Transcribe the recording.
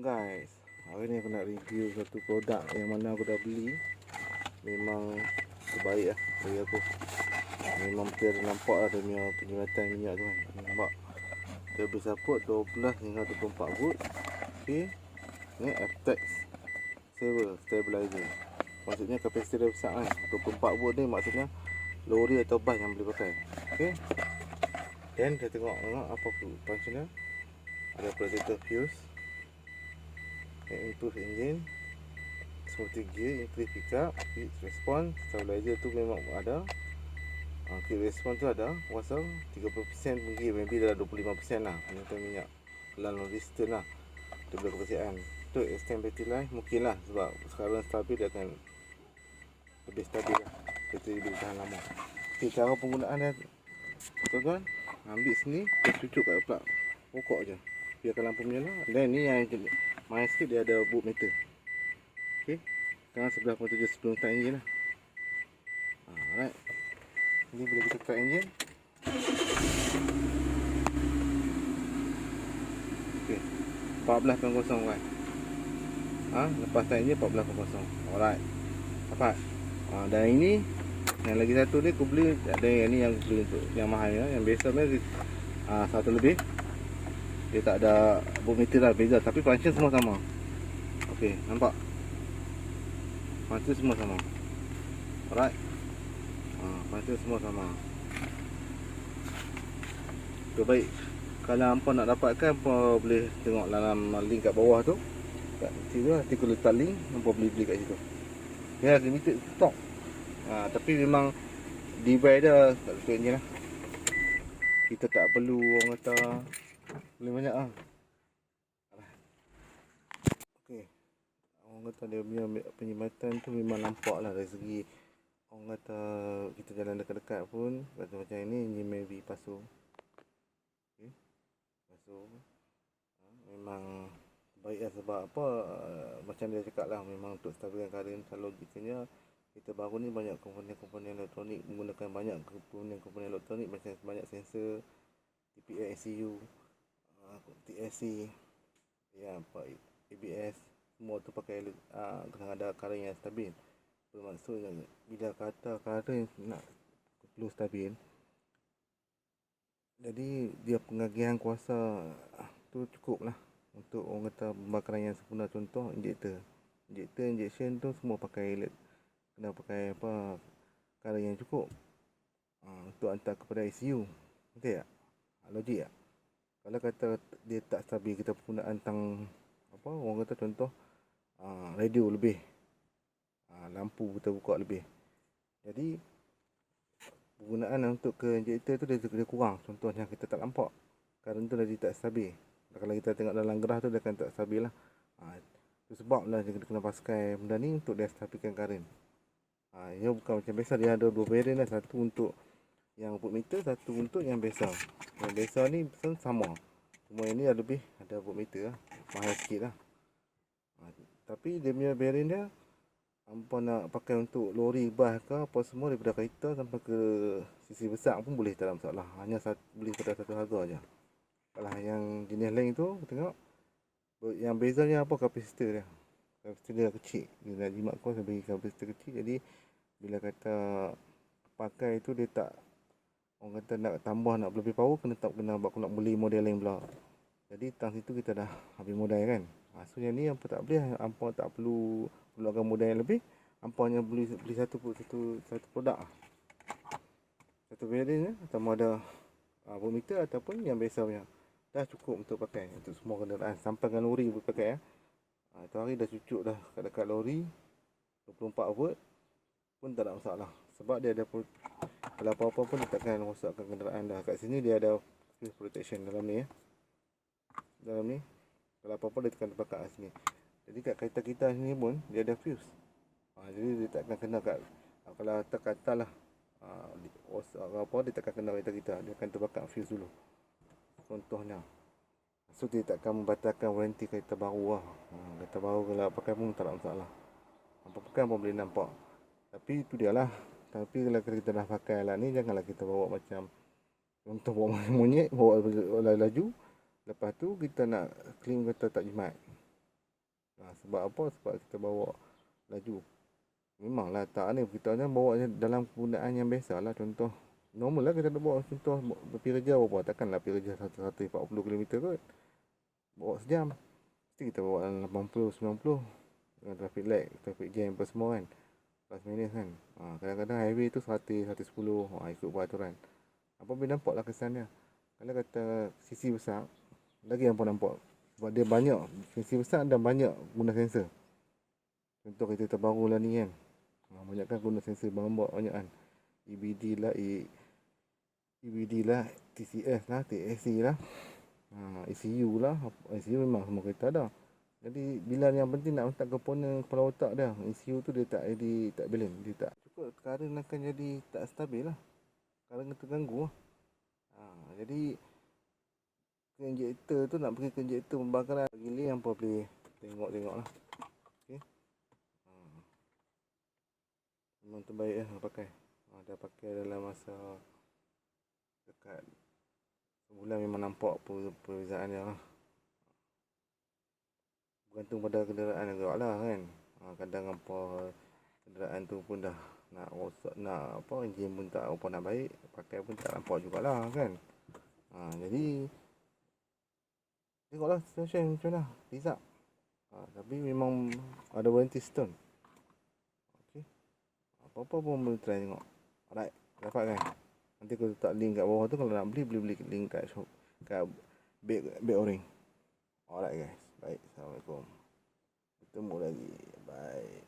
Guys. Hari ni aku nak review satu produk yang mana aku dah beli. Memang terbaik lah bagi aku. Memang mesti ada nampak lah dia punya penyematan minyak tu kan. Nampak Dia boleh support 12 hingga 24 volt Okay. Ni FTEX Saver Stabilizer. Maksudnya kapasiti dia besar kan. 24 volt ni maksudnya Lori atau bus yang boleh pakai. Okay. Dan kita tengok, tengok apa function dia Ada protector fuse yang improve engine. Smoothie gear increase pickup quick response. Stabilizer tu memang ada. Uh, quick response tu ada. Kuasa 30% mungkin maybe dah 25% lah. Penyertaan minyak lalu resistance lah. Dia boleh kepercayaan tu extend battery life mungkin lah. Sebab sekarang stabil dia akan lebih stabil lah. Battery lebih tahan lama. Ok cara penggunaan dia tuan-tuan ambil sini dia cucuk kat plug pokok je. Biarkan lampu menyala. Dan ni yang Sikit dia ada boot meter. Okay Sekarang sebelah pun tujuh sebelum start engine lah. Alright. Ini bila kita start engine. 14.0 kan ha, Lepas start engine 14.0 Alright. Dapat. Ha, Dan ini Yang lagi satu ni aku beli Ada yang ni yang beli untuk Yang mahal ya Yang biasa ni ha, Satu lebih dia tak ada meter lah beza. Tapi function semua sama. Okey nampak? Function semua sama. Alright? Ha, function semua sama. Tu baik. Kalau hampa nak dapatkan hampa boleh tengok dalam link kat bawah tu. Kat situ lah letak link hampa boleh beli kat situ. Ya limited stock. Ha, tapi memang dia tak betul je lah kita tak perlu orang kata boleh banyak ah. Okey. Orang kata dia punya penyematan tu memang nampak lah dari segi orang kata kita jalan dekat-dekat pun macam macam ini ni maybe pasu. Okey. Pasu. Ha, memang baik lah sebab apa uh, macam dia cakap lah memang untuk stabilkan karen kalau logikanya kita baru ni banyak komponen-komponen elektronik menggunakan banyak komponen-komponen elektronik macam banyak sensor TPA ECU TSC ya apa ABS semua tu pakai uh, kena ada current yang stabil. Bermaksud bila kata current nak perlu stabil jadi dia pengagihan kuasa tu cukup lah untuk orang kata pembakaran yang sempurna. Contoh injektor. Injektor injection tu semua pakai LED kena pakai apa current yang cukup uh, untuk hantar kepada ICU betul tak? Logik tak? Kalau kata dia tak stabil kita penggunaan tang apa orang kata contoh uh, radio lebih. Uh, lampu kita buka lebih. Jadi penggunaan untuk ke injektor tu dia, dia kurang. Contohnya kita tak nampak. Current tu jadi tak stabil. Kalau kita tengok dalam gerah tu dia akan tak stabil lah. Uh, itu sebab lah kita kena pakai benda ni untuk dia stabilkan current uh, ia bukan macam biasa dia ada dua variant lah. Satu untuk yang meter satu untuk yang biasa yang biasa ni pun sama. Cuma yang ni ada lebih ada meter lah. Mahal sikit lah. Ha, tapi dia punya bearing dia apa nak pakai untuk lori bas ke apa semua daripada kereta sampai ke sisi besar pun boleh tak ada masalah. Hanya satu, beli pada satu harga aja. kalau yang jenis lain tu tengok. Yang bezanya apa kapasitor dia kapasitor dia kecil dia nak jimat kau saya bagi kapasitor kecil jadi bila kata pakai tu dia tak orang kata nak tambah nak lebih power kena tak kena buat nak beli model lain pula. Jadi tang situ kita dah habis modal kan. Ha, so yang ni apa tak boleh apa tak perlu keluarkan modal yang lebih apa hanya beli beli satu satu satu produk. Satu ya atau ada uh, meter ataupun yang biasa punya. Dah cukup untuk pakai untuk semua kenderaan. Sampai dengan lori boleh pakai ya. ha, tu hari dah cucuk dah kat dekat lori 24 volt pun tak ada masalah. Sebab dia ada kalau apa-apa pun dia takkan rosakkan kenderaan dah. Kat sini dia ada fuse protection dalam ni ya. Dalam ni kalau apa-apa dia tekan terbakar kat sini. Jadi kat kereta kita sini pun dia ada fuse. Ha, jadi dia takkan kena kat ha, kalau atas kata lah. Ha, apa dia takkan kena kereta kita dia akan terbakar fuse dulu. Contohnya so dia takkan membatalkan warranty kereta baru lah ha, kereta baru kalau pakai pun tak ada masalah apa-apa pun boleh nampak tapi itu dia lah tapi kalau kita dah pakai alat ni janganlah kita bawa macam untuk bawa monyet bawa laju lepas tu kita nak clean kata tak jimat Ha, sebab apa? Sebab kita bawa laju. Memanglah tak ni kita ni bawa dalam penggunaan yang biasa lah contoh. Normal lah kita nak bawa contoh pergi kerja apa. Takkanlah pergi kerja 140 km kot. Bawa sejam. Mesti kita bawa dalam 80 90 dengan traffic light, traffic jam apa semua kan. Plus minus kan. Ha, kadang-kadang highway tu 100, 110. Ha, ikut peraturan. Apa boleh nampak lah kesan dia. Kalau kata sisi besar, lagi yang pun nampak. Sebab dia banyak, sisi besar dan banyak guna sensor. Contoh kereta terbaru lah ni kan. Ha, banyak kan guna sensor berlambak banyak kan. EBD lah, E, EBD lah, TCS lah, TSC lah. Ha, ECU lah, ECU memang semua kereta ada. Jadi bila yang penting nak letak komponen kepala otak dia, ECU tu dia tak jadi tak balance, dia tak cukup current akan jadi tak stabil lah. Current terganggu lah. Ha, jadi injektor tu nak pergi ke injektor pembakaran gili yang apa boleh tengok-tengok lah. Okey. Ha. Memang terbaik lah pakai. Ha, dah pakai dalam masa dekat sebulan memang nampak per- perbezaan dia. Lah. Bergantung pada kenderaan juga lah kan. Ha, kadang apa kenderaan tu pun dah nak rosak nak apa enjin pun tak apa nak baik pakai pun tak nampak jugalah kan. Ha, jadi tengoklah situation macam mana result ha, tapi memang ada warranty stone. Apa-apa pun boleh try tengok. Alright dapat kan nanti aku letak link kat bawah tu kalau nak beli boleh beli link kat shop kat bag bag o-ring alright guys. Baik assalamualaikum. Bertemu lagi. Bye